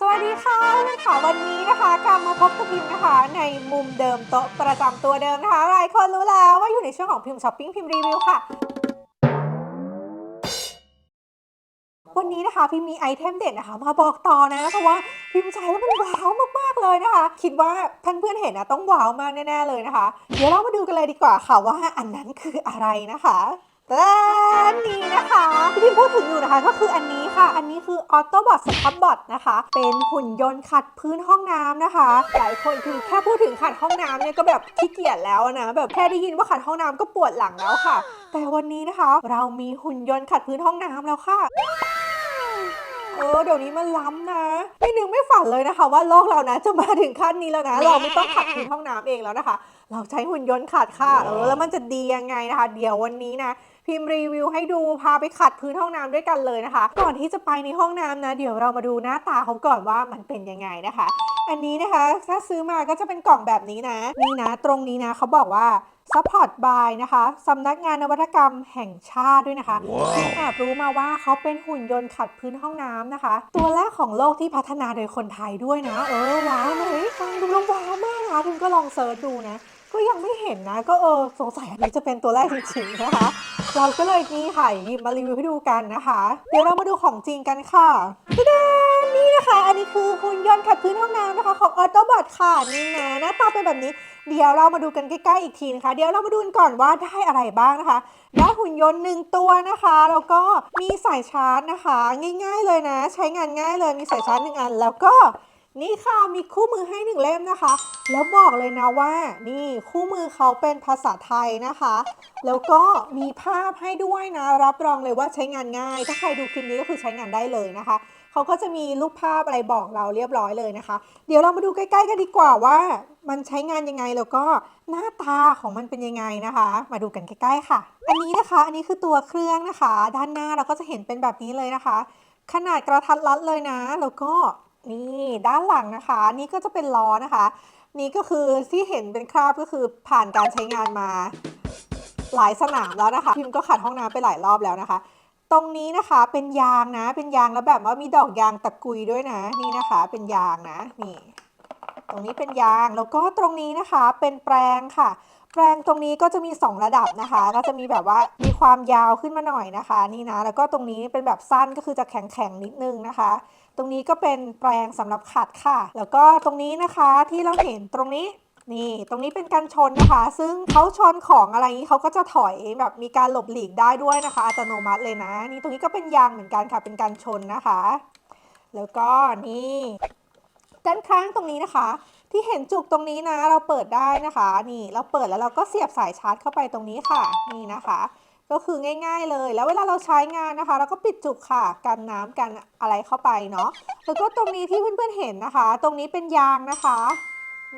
สวัสดีค่ะค่ะวันนี้นะคะกลับมาพบกับพิมพ์นะคะ ในมุมเดิมโต๊ะประจำตัวเดิมนะคะหลายคนรู้แล้วว่าอยู่ในช่วงของพิมพ์ช้อปปิ้งพิมพ์รีวิวค่ะ วันนี้นะคะพิมมีไอเทมเด็ดนะคะ มาบอกต่อนะเพราะว่าพิมพ์ใช้แล้วมันว้าวมากๆเลยนะคะ คิดว่าเพื่อนเห็นนะต้องว้าวมากแน่ๆเลยนะคะ เดี๋ยวเรามาดูกันเลยดีกว่าค่ะว่าอันนั้นคืออะไรนะคะ แต่อันนี้นะคะที่พิมพ์พูดถึงอยู่นะคะก็คืออันนี้ค่ะ อันนี้คือ Autobot s c r u b b o t นะคะ เป็นหุ่นยนต์ขัดพื้นห้องน้ำนะคะ หลายคนคือแค่พูดถึงขัดห้องน้ำเนี่ยก็แบบขี้เกียจแล้วนะ แบบแค่ได้ยินว่าขัดห้องน้ำก็ปวดหลังแล้วค่ะ แต่วันนี้นะคะ เรามีหุ่นยนต์ขัดพื้นห้องน้ำแล้วค่ะเออเดี๋ยวนี้มันล้ำนะ ไม่นึกไม่ฝันเลยนะคะ ว่าโลกเรานะจะมาถึงขั้นนี้แล้วนะ เราไม่ต้องขัดพื้นห้องน้ำเองแล้วนะคะ เราใช้หุ่นยนต์ขัดค่ะเออแล้วมันจะดียังไงนะคะ เดี๋ยววันนี้นะ พิมพ์รีวิวให้ดูพาไปขัดพื้นห้องน้ำด้วยกันเลยนะคะ ก่อนที่จะไปในห้องน้ำนะ เดี๋ยวเรามาดูหน้าตาเขาก่อนว่ามันเป็นยังไงนะคะ อันนี้นะคะถ้าซื้อมาก็จะเป็นกล่องแบบนี้นะนี่นะ ตรงนี้นะเขาบอกว่า Support by นะคะสำนักงานนวัตกรรมแห่งชาติด้วยนะคะซึ่งแอบรู้มาว่าเขาเป็นหุ่นยนต์ขัดพื้นห้องน้ำนะคะ ตัวแรกของโลกที่พัฒนาโดยคนไทยด้วยนะ เออว้าวเลยฟังดูแล้วว้าวมากนะคุณก็ลองเซิร์ชดูนะ ก็ยังไม่เห็นนะ ก็เออสงสัยอันนี้จะเป็นตัวแรกจริงๆนะคะ เราก็เลยนี่ค่ะหยิบมารีวิวให้ดูกันนะคะ เดี๋ยวเรามาดูของจริงกันค่ะตดานี่นะคะ อันนี้คือหุ่นยนต์ขัดพื้นห้องน้ำนะคะของ Autobot ค่ะนี่นะหน้าตาเป็นแบบนี้เดี๋ยวเรามาดูกันใกล้ๆอีกทีนะคะ เดี๋ยวเรามาดูกันก่อนว่าได้อะไรบ้างนะคะ ได้หุ่นยนต์หนึ่งตัวนะคะ แล้วก็มีสายชาร์จนะคะ ง่าย ๆ เลยนะ ใช้งานง่ายเลยมีสายชาร์จหนึ่งอัน แล้วก็ นี่ค่ะมีคู่มือให้หนึ่งเล่มนะคะ แล้วบอกเลยนะว่า นี่คู่มือเขาเป็นภาษาไทยนะคะ แล้วก็มีภาพให้ด้วยนะ รับรองเลยว่าใช้งานง่าย ถ้าใครดูคลิปนี้ก็คือใช้งานได้เลยนะคะเขาก็จะมีรูปภาพอะไรบอกเราเรียบร้อยเลยนะคะ เดี๋ยวเรามาดูใกล้ๆกันดีกว่าว่ามันใช้งานยังไงแล้วก็หน้าตาของมันเป็นยังไงนะคะ มาดูกันใกล้ๆค่ะ อันนี้นะคะอันนี้คือตัวเครื่องนะคะ ด้านหน้าเราก็จะเห็นเป็นแบบนี้เลยนะคะ ขนาดกระทัดรัดเลยนะ แล้วก็ นี่ด้านหลังนะคะ นี่ก็จะเป็นล้อนะคะ นี่ก็คือที่เห็นเป็นคราบก็คือผ่านการใช้งานมาหลายสนามแล้วนะคะพิมก็ขัดห้องน้ำไปหลายรอบแล้วนะคะ ตรงนี้นะคะเป็นยางนะ เป็นยางแล้วแบบว่ามีดอกยางตะกุยด้วยนะ นี่นะคะ เป็นยางนะนี่ ตรงนี้เป็นยางแล้วก็ตรงนี้นะคะเป็นแปรงค่ะ แปรงตรงนี้ก็จะมี 2 ระดับนะคะ ก็จะมีแบบว่ามีความยาวขึ้นมาหน่อยนะคะ นี่นะแล้วก็ตรงนี้เป็นแบบสั้นก็คือจะแข็งๆนิดนึงนะคะ ตรงนี้ก็เป็นแปรงสำหรับขัดค่ะ แล้วก็ตรงนี้นะคะที่เราเห็นตรงนี้นี่ ตรงนี้เป็นการชนนะคะ ซึ่งเขาชนของอะไรนี้เขาก็จะถอยแบบมีการหลบหลีกได้ด้วยนะคะ อัตโนมัติเลยนะ นี่ตรงนี้ก็เป็นยางเหมือนกันค่ะ เป็นการชนนะคะ แล้วก็นี่ ด้านข้างตรงนี้นะคะ ที่เห็นจุกตรงนี้นะ เราเปิดได้นะคะ นี่เราเปิดแล้วเราก็เสียบสายชาร์จเข้าไปตรงนี้ค่ะ นี่นะคะ ก็คือง่าย ๆเลย แล้วเวลาเราใช้งานนะคะ เราก็ปิดจุกค่ะ กันน้ำกันอะไรเข้าไปเนาะแล้วก็ตรงนี้ที่เพื่อนๆเห็นนะคะ ตรงนี้เป็นยางนะคะ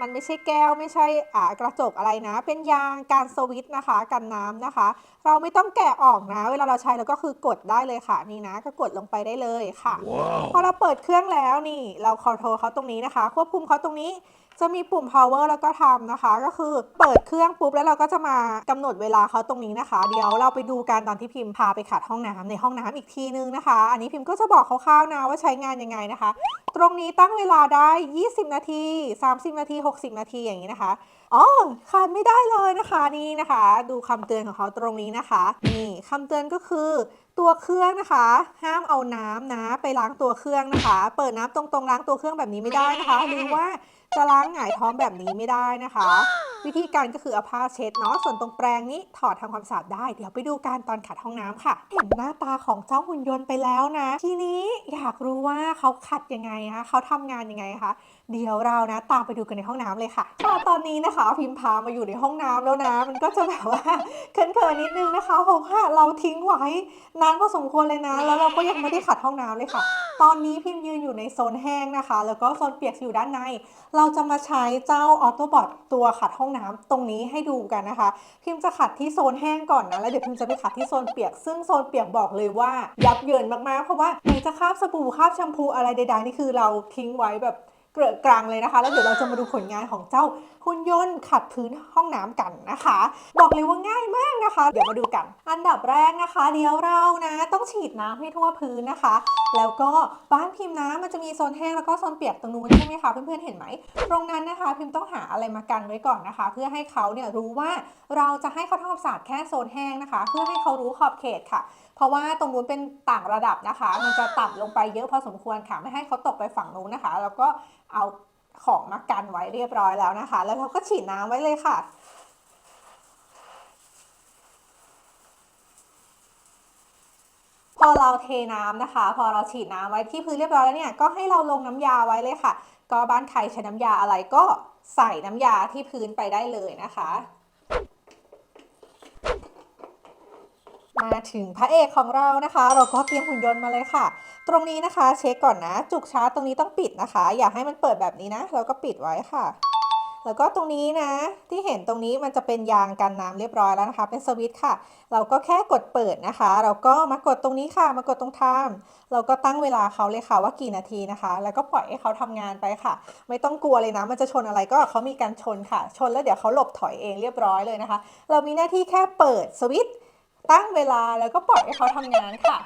มันไม่ใช่แก้วไม่ใช่อ่ากระจกอะไรนะ เป็นยางการสวิตช์นะคะ กันน้ำนะคะ เราไม่ต้องแกะออกนะ เวลาเราใช้เราก็คือกดได้เลยค่ะนี่นะ ก็กดลงไปได้เลยค่ะพอเราเปิดเครื่องแล้วนี่ เราคอนโทรลเขาตรงนี้นะคะ ควบคุมเขาตรงนี้ จะมีปุ่ม power แล้วก็ทำนะคะ ก็คือเปิดเครื่องปุ๊บแล้วเราก็จะมากำหนดเวลาเขาตรงนี้นะคะ เดี๋ยวเราไปดูกันตอนที่พิมพ์พาไปขัดห้องน้ำในห้องน้ำอีกทีนึงนะคะ อันนี้พิมพ์ก็จะบอกคร่าวๆนะว่าใช้งานยังไงนะคะ ตรงนี้ตั้งเวลาได้ 20 นาที 30 นาที 60 นาทีอย่างนี้นะคะอ๋อขาดไม่ได้เลยนะคะนี่นะคะ ดูคำเตือนของเขาตรงนี้นะคะ นี่คำเตือนก็คือตัวเครื่องนะคะ ห้ามเอาน้ำนะ ไปล้างตัวเครื่องนะคะ เปิดน้ำตรงๆล้างตัวเครื่องแบบนี้ไม่ได้นะคะ หรือว่า จะล้างหงายท้องแบบนี้ไม่ได้นะคะ วิธีการก็คือเอาผ้าเช็ดเนาะส่วนตรงแปรงนี้ถอดทำความสะอาดได้ เดี๋ยวไปดูการตอนขัดห้องน้ำค่ะ เห็นหน้าตาของเจ้าหุ่นยนต์ไปแล้วนะ ทีนี้อยากรู้ว่าเขาขัดยังไงคะเขาทำงานยังไงคะ เดี๋ยวเรานะตามไปดูกันในห้องน้ำเลยค่ะตอนนี้นะคะ พิมพามาอยู่ในห้องน้ำแล้วนะ มันก็จะแบบว่าเขินๆนิดนึงนะคะเพราะว่าเราทิ้งไว้นานพอสมควรเลยนะ แล้วเราก็ยังไม่ได้ขัดห้องน้ำเลยค่ะ ตอนนี้พิมพ์ยืนอยู่ในโซนแห้งนะคะ แล้วก็โซนเปียกอยู่ด้านใน เราจะมาใช้เจ้าออโตบอทตัวขัดห้องน้ำตรงนี้ให้ดูกันนะคะ พิมพ์จะขัดที่โซนแห้งก่อนนะแล้วเดี๋ยวพิมพ์จะไปขัดที่โซนเปียก ซึ่งโซนเปียกบอกเลยว่ายับเยินมากๆ เพราะว่าไหนจะคราบสบู่คราบแชมพูอะไรใดๆนี่คือเราทิ้งไว้แบบ เกลือกกรังเลยนะคะ แล้วเดี๋ยวเราจะมาดูผลงานของเจ้าหุ่นยนต์ขัดพื้นห้องน้ำกันนะคะ บอกเลยว่าง่ายมากนะคะ เดี๋ยวมาดูกัน อันดับแรกนะคะ เดี๋ยวเรานะต้องฉีดน้ำให้ทั่วพื้นนะคะ แล้วก็บ้านพิมพ์นะมันจะมีโซนแห้งแล้วก็โซนเปียกตรงนู้นใช่ไหมคะเพื่อนๆเห็นไหมตรงนั้นนะคะ พิมพ์ต้องหาอะไรมากันไว้ก่อนนะคะ เพื่อให้เขาเนี่ยรู้ว่าเราจะให้เขาทำความสะอาดแค่โซนแห้งนะคะ เพื่อให้เขารู้ขอบเขตค่ะ เพราะว่าตรงนู้นเป็นต่างระดับนะคะ มันจะต่ำลงไปเยอะพอสมควรค่ะไม่ให้เขาตกไปฝั่งนู้นนะคะ แล้วก็เอาของมากันไว้เรียบร้อยแล้วนะคะ แล้วเราก็ฉีดน้ำไว้เลยค่ะ พอเราเทน้ำนะคะ พอเราฉีดน้ำไว้ที่พื้นเรียบร้อยแล้วเนี่ยก็ให้เราลงน้ำยาไว้เลยค่ะ ก็บ้านใครใช้น้ำยาอะไรก็ใส่น้ำยาที่พื้นไปได้เลยนะคะ มาถึงพระเอกของเรานะคะ เราก็เตรียมหุ่นยนต์มาเลยค่ะ ตรงนี้นะคะ เช็คก่อนนะ จุกชาร์จตรงนี้ต้องปิดนะคะ อย่าให้มันเปิดแบบนี้นะ เราก็ปิดไว้ค่ะ แล้วก็ตรงนี้นะ ที่เห็นตรงนี้มันจะเป็นยางกันน้ำเรียบร้อยแล้วนะคะ เป็นสวิตช์ค่ะ เราก็แค่กดเปิดนะคะ เราก็มากดตรงนี้ค่ะ มากดตรงไทม์เราก็ตั้งเวลาเขาเลยค่ะว่ากี่นาทีนะคะ แล้วก็ปล่อยให้เขาทำงานไปค่ะ ไม่ต้องกลัวเลยนะ มันจะชนอะไรก็เขามีการชนค่ะ ชนแล้วเดี๋ยวเขาหลบถอยเองเรียบร้อยเลยนะคะ เรามีหน้าที่แค่เปิดสวิตช์ ตั้งเวลาแล้วก็ปล่อยให้เขาทำงานค่ะ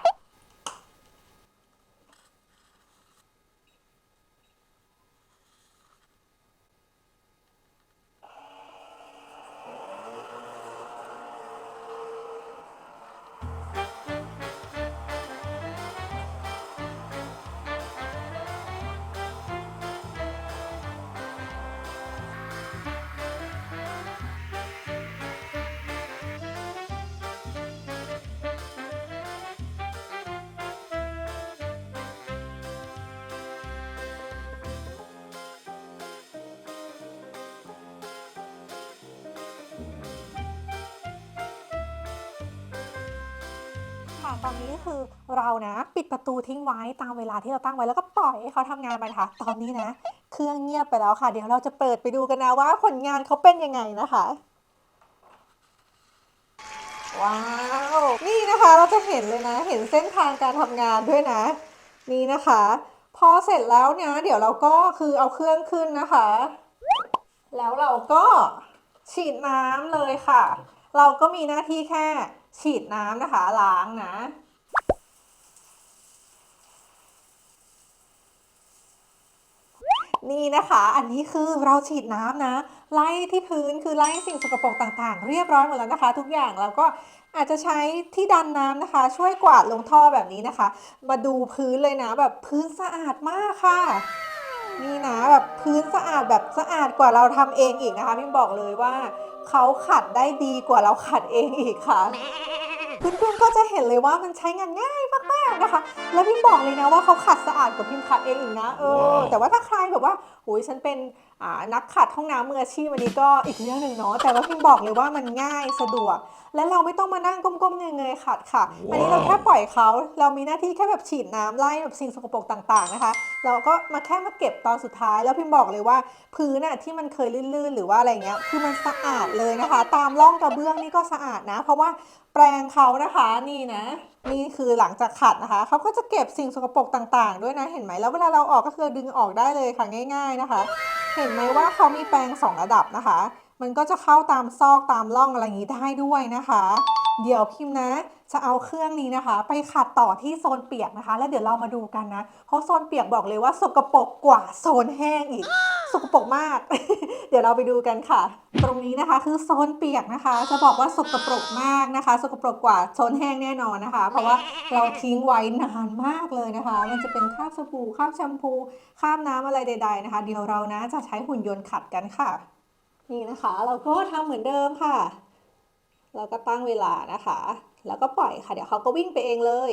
ตอนนี้คือเรานะปิดประตูทิ้งไว้ตามเวลาที่เราตั้งไว้แล้วก็ปล่อยให้เขาทำงานไปนะคะตอนนี้นะ เครื่องเงียบไปแล้วค่ะ เดี๋ยวเราจะเปิดไปดูกันนะว่าผลงานเขาเป็นยังไงนะคะ ว้าว นี่นะคะเราจะเห็นเลยนะ เห็นเส้นทางการทำงานด้วยนะ นี่นะคะ พอเสร็จแล้วเนี่ยเดี๋ยวเราก็คือเอาเครื่องขึ้นนะคะ แล้วเราก็ฉีดน้ำเลยค่ะ เราก็มีหน้าที่แค่ ฉีดน้ำนะคะล้างนะ นี่นะคะ อันนี้คือเราฉีดน้ำนะ ไล่ที่พื้นคือไล่สิ่งสกปรกต่างๆ เรียบร้อยหมดแล้วนะคะ ทุกอย่างแล้วก็อาจจะใช้ที่ดันน้ำนะคะ ช่วยกวาดลงท่อแบบนี้นะคะ มาดูพื้นเลยนะแบบพื้นสะอาดมากค่ะนี่นะแบบพื้นสะอาดแบบสะอาดกว่าเราทำเองอีกนะคะพี่บอกเลยว่า เขาขัดได้ดีกว่าเราขัดเองอีกค่ะเพื่อนๆก็จะเห็นเลยว่ามันใช้งานง่ายมากๆนะคะ แล้วพิมบอกเลยนะว่าเขาขัดสะอาดกว่าพิมขัดเองอีกนะ เออว้าวแต่ว่าถ้าใครแบบว่าโอ้ยฉันเป็นอ่า นักขัดห้องน้ำมืออาชีพอันนี้ก็อีกเรื่องหนึ่งเนาะแต่ว่าพิมบอกเลยว่ามันง่ายสะดวก และเราไม่ต้องมานั่งก้มๆเงยๆขัดค่ะ อันนี้เราแค่ปล่อยเขาเรามีหน้าที่แค่แบบฉีดน้ำไล่แบบสิ่งสกปรกต่างๆนะคะ เราก็มาแค่มาเก็บตอนสุดท้าย แล้วพิมบอกเลยว่าพื้นน่ะที่มันเคยลื่นๆ หรือว่าอะไรเงี้ยคือมันสะอาดเลยนะคะ ตามร่องกระเบื้องนี่ก็สะอาดนะ เพราะว่าแปรงเขานะคะนี่นะ นี่คือหลังจากขัดนะคะเขาก็จะเก็บสิ่งสกปรกต่าง ๆ ด้วยนะเห็นไหมแล้วเวลาเราออกก็คือดึงออกได้เลยค่ะง่าย ๆนะคะ เห็นไหมว่าเขามีแปรงสองระดับนะคะ มันก็จะเข้าตามซอกตามร่องอะไรอย่างนี้ได้ด้วยนะคะ เดี๋ยวพิมพ์นะ จะเอาเครื่องนี้นะคะ ไปขัดต่อที่โซนเปียกนะคะ แล้วเดี๋ยวเรามาดูกันนะ เพราะโซนเปียกบอกเลยว่าสกปรกกว่าโซนแห้งอีก สกปรกมาก เดี๋ยวเราไปดูกันค่ะ ตรงนี้นะคะคือโซนเปียกนะคะ จะบอกว่าสกปรกมากนะคะ สกปรกกว่าโซนแห้งแน่นอนนะคะ เพราะว่าเราทิ้งไว้นานมากเลยนะคะ มันจะเป็นคราบสบู่คราบแชมพูคราบน้ำอะไรใด ๆนะคะ เดี๋ยวเรานะจะใช้หุ่นยนต์ขัดกันค่ะ นี่นะคะ เราก็ทำเหมือนเดิมค่ะ เราก็ตั้งเวลานะคะ แล้วก็ปล่อยค่ะ เดี๋ยวเขาก็วิ่งไปเองเลย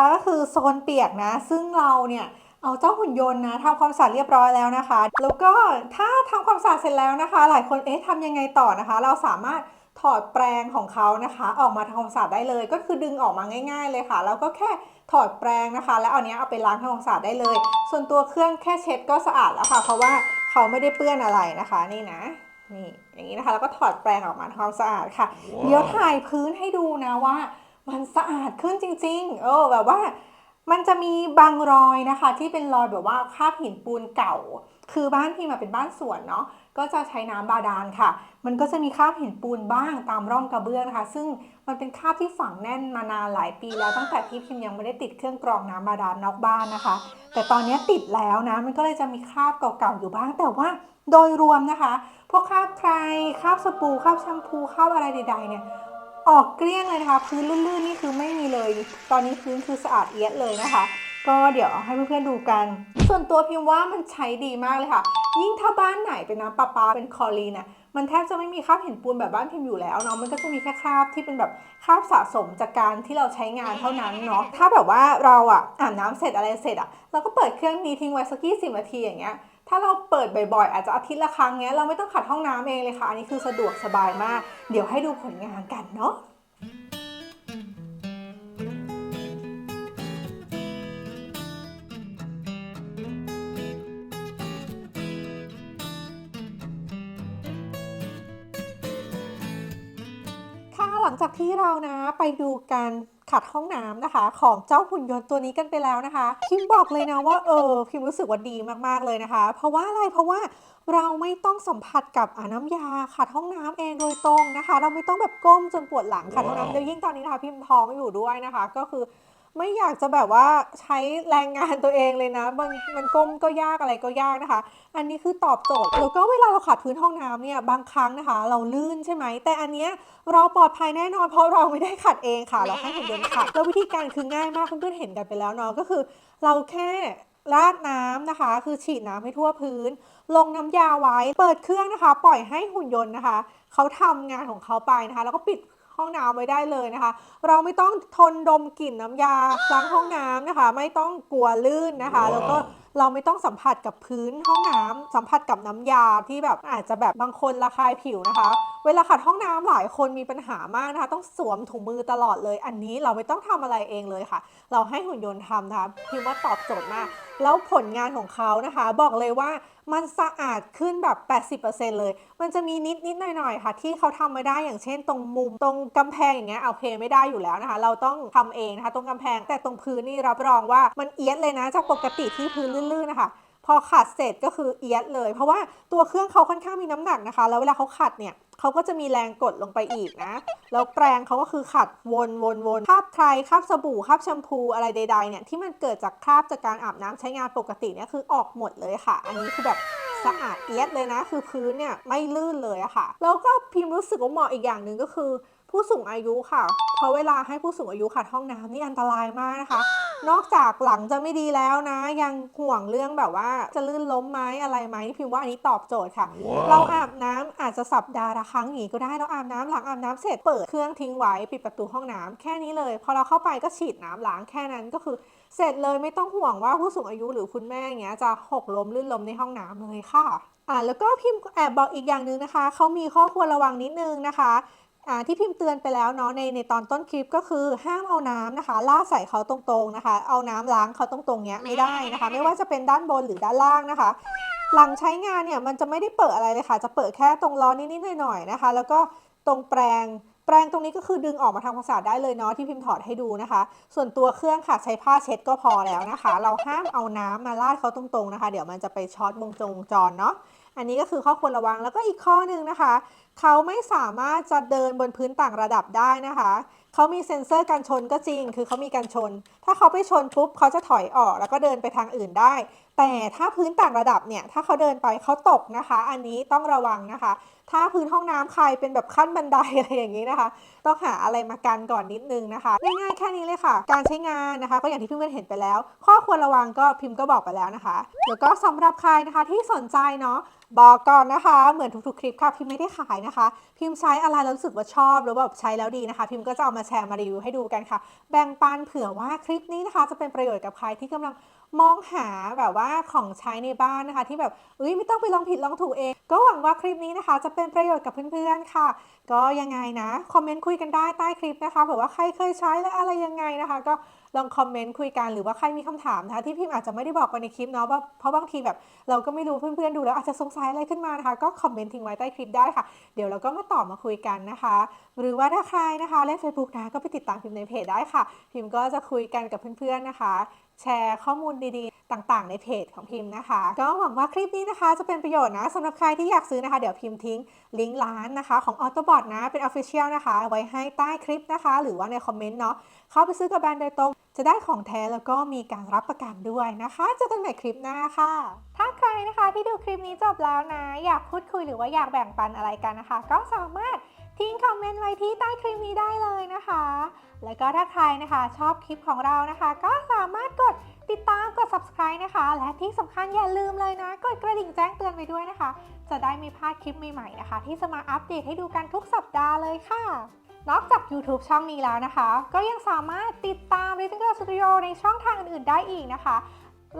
นนี้นะคะก็คือโซนเปียกนะ ซึ่งเราเนี่ยเอาเจ้าหุ่นยนต์นะทำความสะอาดเรียบร้อยแล้วนะคะ แล้วก็ถ้าทำความสะอาดเสร็จแล้วนะคะ หลายคนเอ๊ะทำยังไงต่อนะคะ เราสามารถถอดแปรงของเขานะคะ ออกมาทำความสะอาดได้เลย ก็คือดึงออกมาง่าย ๆ เลยค่ะ แล้วก็แค่ถอดแปรงนะคะ แล้วเอาเนี้ยเอาไปล้างทำความสะอาดได้เลย ส่วนตัวเครื่องแค่เช็ดก็สะอาดแล้วค่ะ เพราะว่าเขาไม่ได้เปื้อนอะไรนะคะ นี่นะนี่อย่างนี้นะคะ แล้วก็ถอดแปรงออกมาทำความสะอาดค่ะ เดี๋ยวถ่ายพื้นให้ดูนะว่า มันสะอาดขึ้นจริง ๆ เออแบบว่ามันจะมีบางรอยนะคะ ที่เป็นรอยแบบว่าคราบหินปูนเก่า คือบ้านพี่มาเป็นบ้านสวนเนาะก็จะใช้น้ำบาดาลค่ะ มันก็จะมีคราบหินปูนบ้างตามร่องกระเบื้องนะคะ ซึ่งมันเป็นคราบที่ฝังแน่นมานานหลายปีแล้วตั้งแต่ที่พิมยังไม่ได้ติดเครื่องกรองน้ำบาดาลนอกบ้านนะคะ แต่ตอนนี้ติดแล้วนะ มันก็เลยจะมีคราบเก่าๆอยู่บ้าง แต่ว่าโดยรวมนะคะ พวกคราบใครคราบสบู่คราบแชมพูคราบอะไรใดๆเนี่ย ออกเกลี้ยงเลยนะคะ พื้นลื่นๆนี่คือไม่มีเลย ตอนนี้พื้นคือสะอาดเอียดเลยนะคะ ก็เดี๋ยวให้เพื่อนๆดูกัน ส่วนตัวพิมพ์ว่ามันใช้ดีมากเลยค่ะ ยิ่งถ้าบ้านไหนเป็นน้ำประปาเป็นคอรีนน่ะมันแทบจะไม่มีคราบเหินปูนแบบบ้านพิมพ์อยู่แล้วเนาะ มันก็จะมีแค่คราบที่เป็นแบบคราบสะสมจากการที่เราใช้งานเท่านั้นเนาะ ถ้าแบบว่าเราอะอาบน้ำเสร็จอะไรเสร็จอะเราก็เปิดเครื่องนี้ทิ้งไว้สักยี่สิบนาทีอย่างเงี้ย ถ้าเราเปิดบ่อยๆ อาจจะอาทิตย์ละครั้งเงี้ยเราไม่ต้องขัดห้องน้ำเองเลยค่ะ อันนี้คือสะดวกสบายมาก เดี๋ยวให้ดูผลงานกันเนาะค่ะหลังจากที่เรานะไปดูการ ขัดห้องน้ำนะคะ ของเจ้าหุ่นยนต์ตัวนี้กันไปแล้วนะคะ พิมบอกเลยนะว่าเออพิมรู้สึกว่าดีมากๆเลยนะคะ เพราะว่าอะไรเพราะว่าเราไม่ต้องสัมผัสกับอ่าน้ำยาขัดห้องน้ำเองโดยตรงนะคะ เราไม่ต้องแบบก้มจนปวดหลังขัดห้องน้ำเดี๋ยวยิ่งตอนนี้นะคะพิมท้องอยู่ด้วยนะคะ ก็คือ ไม่อยากจะแบบว่าใช้แรงงานตัวเองเลยนะมันมันก้มก็ยากอะไรก็ยากนะคะ อันนี้คือตอบโจทย์แล้วก็เวลาเราขัดพื้นห้องน้ำเนี่ยบางครั้งนะคะ เราลื่นใช่ไหมแต่อันเนี้ยเราปลอดภัยแน่นอนเพราะเราไม่ได้ขัดเองค่ะ เราให้หุ่นยนต์ขัดแล้ววิธีการคือง่ายมากเพื่อนๆเห็นกันไปแล้วเนาะก็คือ เราแค่ราดน้ำนะคะ คือฉีดน้ำให้ทั่วพื้น ลงน้ำยาไว้ เปิดเครื่องนะคะ ปล่อยให้หุ่นยนต์นะคะ เขาทำงานของเขาไปนะคะ แล้วก็ปิด ห้องน้ำไว้ได้เลยนะคะ เราไม่ต้องทนดมกลิ่นน้ำยาล้างห้องน้ำนะคะ ไม่ต้องกลัวลื่นนะคะ แล้วก็เราไม่ต้องสัมผัสกับพื้นห้องน้ำสัมผัสกับน้ำยาที่แบบอาจจะแบบบางคนระคายผิวนะคะ เวลาขัดห้องน้ำหลายคนมีปัญหามากนะคะ ต้องสวมถุงมือตลอดเลย อันนี้เราไม่ต้องทำอะไรเองเลยค่ะ เราให้หุ่นยนต์ทำนะคะพิมพ์ว่าตอบโจทย์มาก แล้วผลงานของเขานะคะ บอกเลยว่ามันสะอาดขึ้นแบบ 80%เลย มันจะมีนิดนิดๆหน่อยๆ ค่ะ ที่เขาทำไม่ได้อย่างเช่น ตรงมุมตรงกำแพงอย่างเงี้ยโอเคไม่ได้อยู่แล้วนะคะ เราต้องทำเองนะคะ ตรงกำแพงแต่ตรงพื้นนี่รับรองว่ามันเอียดเลยนะจากปกติที่พื้นลื่นๆนะคะพอขัดเสร็จก็คือเอียดเลย เพราะว่าตัวเครื่องเขาค่อนข้างมีน้ำหนักนะคะ แล้วเวลาเขาขัดเนี่ย เขาก็จะมีแรงกดลงไปอีกนะ แล้วแปรงเขาก็คือขัดวนวนวนคราบใครคราบสบู่คราบแชมพูอะไรใดๆเนี่ยที่มันเกิดจากคราบจากการอาบน้ำใช้งานปกติเนี่ยคือออกหมดเลยค่ะ อันนี้คือแบบสะอาดเอียดเลยนะ คือพื้นเนี่ยไม่ลื่นเลยอะค่ะ แล้วก็พิมพ์รู้สึกว่าเหมาะอีกอย่างหนึ่งก็คือผู้สูงอายุค่ะ เพราะเวลาให้ผู้สูงอายุขัดห้องน้ำนี่อันตรายมากนะคะ นอกจากหลังจะไม่ดีแล้วนะ ยังห่วงเรื่องแบบว่าจะลื่นล้มไหมอะไรไหมนี่พิมพ์ว่าอันนี้ตอบโจทย์ค่ะเราอาบน้ำอาจจะสัปดาห์ละครั้งอย่างนี้ก็ได้เราอาบน้ำหลังอาบน้ำเสร็จเปิดเครื่องทิ้งไว้ปิดประตูห้องน้ำแค่นี้เลย พอเราเข้าไปก็ฉีดน้ำล้างแค่นั้นก็คือเสร็จเลยไม่ต้องห่วงว่าผู้สูงอายุหรือคุณแม่อย่างเงี้ยจะหกล้มลื่นล้มในห้องน้ำเลยค่ะอ่าแล้วก็พิมพ์แอบบอกอีกอย่างหนึ่งนะคะเขามีข้อควรระวังนิดนึงนะคะอ่า ที่พิมพ์เตือนไปแล้วเนาะในในตอนต้นคลิปก็คือห้ามเอาน้ำนะคะลาดใส่เขาตรงๆนะคะ เอาน้ำล้างเขาตรงๆเนี้ยไม่ได้นะคะ ไม่ว่าจะเป็นด้านบนหรือด้านล่างนะคะ หลังใช้งานเนี่ยมันจะไม่ได้เปิดอะไรเลยค่ะ จะเปิดแค่ตรงล้อนิดๆหน่อยๆนะคะ แล้วก็ตรงแปรง แปรงตรงนี้ก็คือดึงออกมาทำความสะอาดได้เลยเนาะที่พิมพ์ถอดให้ดูนะคะ ส่วนตัวเครื่องค่ะใช้ผ้าเช็ดก็พอแล้วนะคะ เราห้ามเอาน้ำมาลาดเขาตรงๆนะคะ เดี๋ยวมันจะไปช็อตวงจงวงจรเนาะอันนี้ก็คือข้อควรระวังแล้วก็อีกข้อหนึ่งนะคะ เขาไม่สามารถจะเดินบนพื้นต่างระดับได้นะคะเขามีเซ็นเซอร์การชนก็จริง คือเขามีการชน ถ้าเขาไปชนปุ๊บเขาจะถอยออกแล้วก็เดินไปทางอื่นได้ แต่ถ้าพื้นต่างระดับเนี่ยถ้าเขาเดินไปเขาตกนะคะ อันนี้ต้องระวังนะคะ ถ้าพื้นห้องน้ำใครเป็นแบบขั้นบันไดอะไรอย่างนี้นะคะ ต้องหาอะไรมากันก่อนนิดนึงนะคะ ง่ายๆแค่นี้เลยค่ะ การใช้งานนะคะ ก็อย่างที่เพื่อนเห็นไปแล้ว ข้อควรระวังก็พิมพ์ก็บอกไปแล้วนะคะแล้วก็สำหรับใครนะคะที่สนใจเนาะบอกก่อนนะคะ เหมือนทุกๆ คลิปค่ะ พิมพ์ไม่ได้ขายนะคะ พิมพ์ใช้อะไรแล้วรู้สึกว่าชอบหรือแบบใช้แล้วดีนะคะ พิมพ์ก็จะเอามาแชร์มารีวิวให้ดูกันค่ะ แบ่งปันเผื่อว่าคลิปนี้นะคะ จะเป็นประโยชน์กับใครที่กำลัง มองหาแบบว่าของใช้ในบ้านนะคะ ที่แบบเอ้ยไม่ต้องไปลองผิดลองถูกเอง ก็หวังว่าคลิปนี้นะคะ จะเป็นประโยชน์กับเพื่อนๆค่ะ ก็ยังไงนะคอมเมนต์คุยกันได้ใต้คลิปนะคะแบบว่าใครเคยใช้และอะไรยังไงนะคะ ก็ลองคอมเมนต์คุยกันหรือว่าใครมีคำถามนะคะที่พิมพ์อาจจะไม่ได้บอกไปในคลิปเนาะเพราะเพราะบางทีแบบเราก็ไม่รู้เพื่อนๆดูแล้วอาจจะสงสัยอะไรขึ้นมานะคะ ก็คอมเมนต์ทิ้งไว้ใต้คลิปได้ค่ะ เดี๋ยวเราก็มาตอบมาคุยกันนะคะ หรือว่าถ้าใครนะคะเล่น Facebook นะก็ไปติดตามพิมพ์ในเพจได้ค่ะ พิมพ์ก็จะคุยกันกับเพื่อนๆนะคะ แชร์ข้อมูลดีๆ ต่างๆ ในเพจของพิมพ์นะคะ ก็หวังว่าคลิปนี้นะคะ จะเป็นประโยชน์นะสำหรับใครที่อยากซื้อนะคะ เดี๋ยวพิมพ์ทิ้งลิงก์ร้านนะคะของ Autobot นะ เป็น Official นะคะ ไว้ให้ใต้คลิปนะคะ หรือว่าในคอมเมนต์เนาะเข้าไปซื้อกับแบรนด์โดยตรง จะได้ของแท้แล้วก็มีการรับประกันด้วยนะคะเจอกันใหม่คลิปหน้าค่ะ ถ้าใครนะคะที่ดูคลิปนี้จบแล้วนะ อยากพูดคุยหรือว่าอยากแบ่งปันอะไรกันนะคะ ก็สามารถ ทิ้งคอมเมนต์ไว้ที่ใต้คลิปนี้ได้เลยนะคะ แล้วก็ถ้าใครนะคะชอบคลิปของเรานะคะ ก็สามารถกดติดตามกด subscribe นะคะ และที่สำคัญอย่าลืมเลยนะ กดกระดิ่งแจ้งเตือนไปด้วยนะคะ จะได้ไม่พลาดคลิปใหม่ๆนะคะ ที่จะมาอัปเดตให้ดูกันทุกสัปดาห์เลยค่ะ นอกจาก YouTube ช่องนี้แล้วนะคะ ก็ยังสามารถติดตาม r i t t l e Girl Studio ในช่องทางอื่นๆได้อีกนะคะ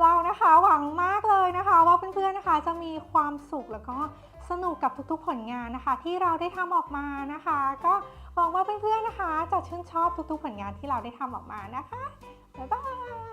เรานะคะหวังมากเลยนะคะ ว่าเพื่อนๆนะคะจะมีความสุขแล้วก็ สนุกกับทุกๆผลงานนะคะ ที่เราได้ทำออกมานะคะ ก็หวังว่าเพื่อนๆนะคะ จะชื่นชอบทุกๆผลงานที่เราได้ทำออกมานะคะบ๊ายบาย